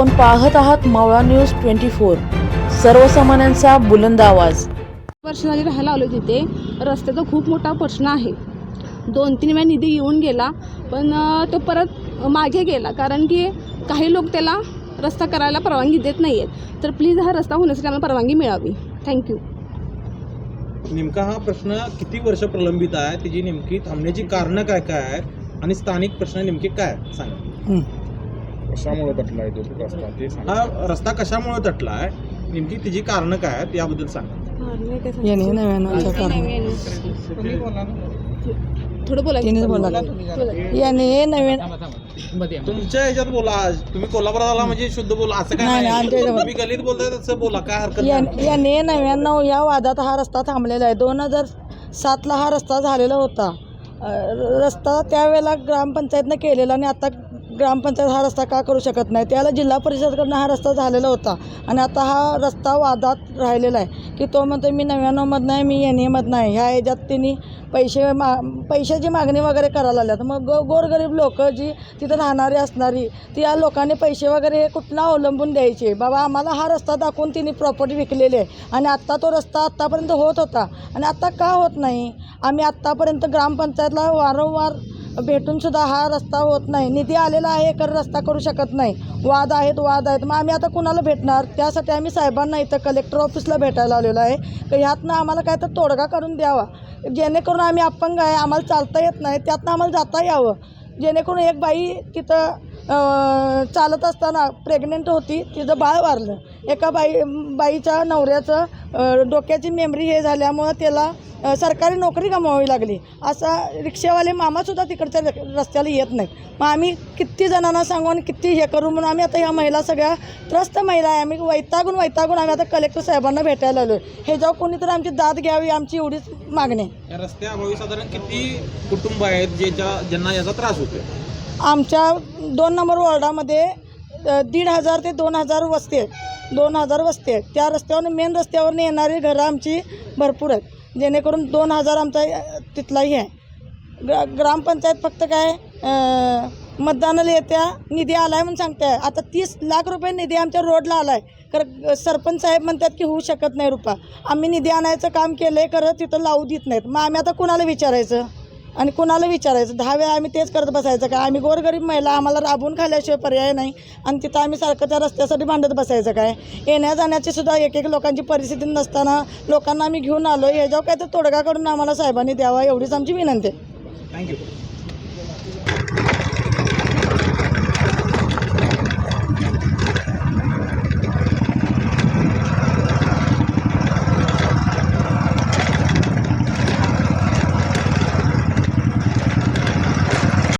आपण पाहत आहात मावळा न्यूज ट्वेंटी फोर. सर्वसामान्यांचा बुलंद आवाज. वर्ष झाली राहायला आलो तिथे. रस्त्याचा खूप मोठा प्रश्न आहे. दोन तीन वेळा निधी येऊन गेला पण तो परत मागे गेला. कारण की काही लोक त्याला रस्ता करायला परवानगी देत नाही आहेत तर प्लीज हा रस्ता होण्यासाठी आम्हाला परवानगी मिळावी. थँक्यू नेमका हा प्रश्न किती वर्ष प्रलंबित आहे? त्याची नेमकी थांबण्याची कारणं काय काय आहेत? आणि स्थानिक प्रश्न नेमके काय आहेत? सांगा. कशामुळे तटला आहे तो रस्ता ते सांगा. हा रस्ता कशामुळे तटला आहे नेमकी त्याची कारणं काय आहेत याबद्दल सांगा. थोडं बोला याने नवीन तुमच्या ह्याच्यात बोला. तुम्ही कोल्हापुरात आला म्हणजे शुद्ध बोला. असं काय नाही, नाही, आमच्या नाही ह्याच्यात- तुम्ही गलीत बोलताय तसं बोला. काय हरकत नाही. याने नव्याण्णव या वादात हा रस्ता थांबलेला आहे. दोन हजार सातला हा रस्ता झालेला होता. अ, रस्ता त्यावेळेला ग्रामपंचायतनं केलेला आणि आता ग्रामपंचायत हा रस्ता का करू शकत नाही? त्याला जिल्हा परिषदकडनं हा रस्ता झालेला होता. आणि आता हा रस्ता वादात राहिलेला आहे की तो म्हणतो मी नव्याण्णवमधनं आहे मी एन एमधनं आहे. ह्या ह्याच्यात तिने पैसे मा पैशाची मागणी वगैरे करायला लागल्यात मग गो गोरगरीब लोक जी तिथं राहणारी असणारी ती या लोकांनी पैसे वगैरे हे कुठनं अवलंबून द्यायचे? बाबा आम्हाला हा रस्ता दाखवून तिने प्रॉपर्टी विकलेली आहे. आणि आत्ता तो रस्ता आत्तापर्यंत होत होता. आणि आत्ता का होत नाही? आम्ही आत्तापर्यंत ग्रामपंचायतला वारंवार भेटूनसुद्धा हा रस्ता होत नाही. निधी आलेला आहे कर रस्ता करू शकत नाही. वाद आहेत वाद आहेत. मग आम्ही आता कुणाला भेटणार? त्यासाठी आम्ही साहेबांना इथं कलेक्टर ऑफिसला भेटायला आलेलो आहे. तर ह्यातनं आम्हाला काय तर तोडगा करून द्यावा. जेणेकरून आम्ही अपंग आहे आम्हाला चालता येत नाही. त्यातनं आम्हाला जाता यावं. जेणेकरून एक बाई तिथं चालत असताना प्रेग्नेंट होती तिचं बाळ वारलं. एका बाई बाईच्या नवऱ्याचं डोक्याची मेमरी हे झाल्यामुळं त्याला सरकारी नोकरी गमवावी लागली. असा रिक्षावाले मामासुद्धा तिकडच्या र- रस्त्याला येत नाहीत. मग आम्ही किती जणांना सांगू आणि किती हे करू म्हणून आम्ही आता ह्या महिला सगळ्या त्रस्त महिला आहे. आम्ही वैतागून वैतागून आम्ही आता कलेक्टर साहेबांना भेटायला आलो हे जाऊ कोणी तर आमची दाद घ्यावी आमची एवढीच मागणी आहे. साधारण किती कुटुंब आहेत ज्याच्या ज्यांना याचा त्रास होतो आमच्या दोन नंबर वॉर्डामध्ये दीड हजार ते दोन हजार वस्ती आहेत. दोन हजार वस्ती आहेत. त्या रस्त्यावर मेन रस्त्यावरून येणारी घरं आमची भरपूर आहेत. जेणेकरून दोन हजार आमचा तिथलाही आहे. ग्रा ग्रामपंचायत फक्त काय मतदानाला येत्या निधी आला आहे म्हणून सांगते आता तीस लाख रुपये निधी आमच्या रोडला आला आहे तर सरपंच साहेब म्हणतात की होऊ शकत नाही रुपा. आम्ही निधी आणायचं काम केलं आहे खरं तिथं लावू देत नाहीत. मग आम्ही आता कुणाला विचारायचं? आणि कुणाला विचारायचं? दहा वेळा आम्ही तेच करत बसायचं का? आम्ही गोरगरीब महिला आम्हाला राबून खाल्याशिवाय पर्याय नाही. आणि तिथं आम्ही सारखं त्या रस्त्यासाठी भांडत बसायचं काय? येण्या जाण्याची सुद्धा एक एक लोकांची परिस्थिती नसताना लोकांना आम्ही घेऊन आलो ह्याच्यावर काय तर तोडगा करून आम्हाला साहेबांनी द्यावा एवढीच आमची विनंती आहे. थँक्यू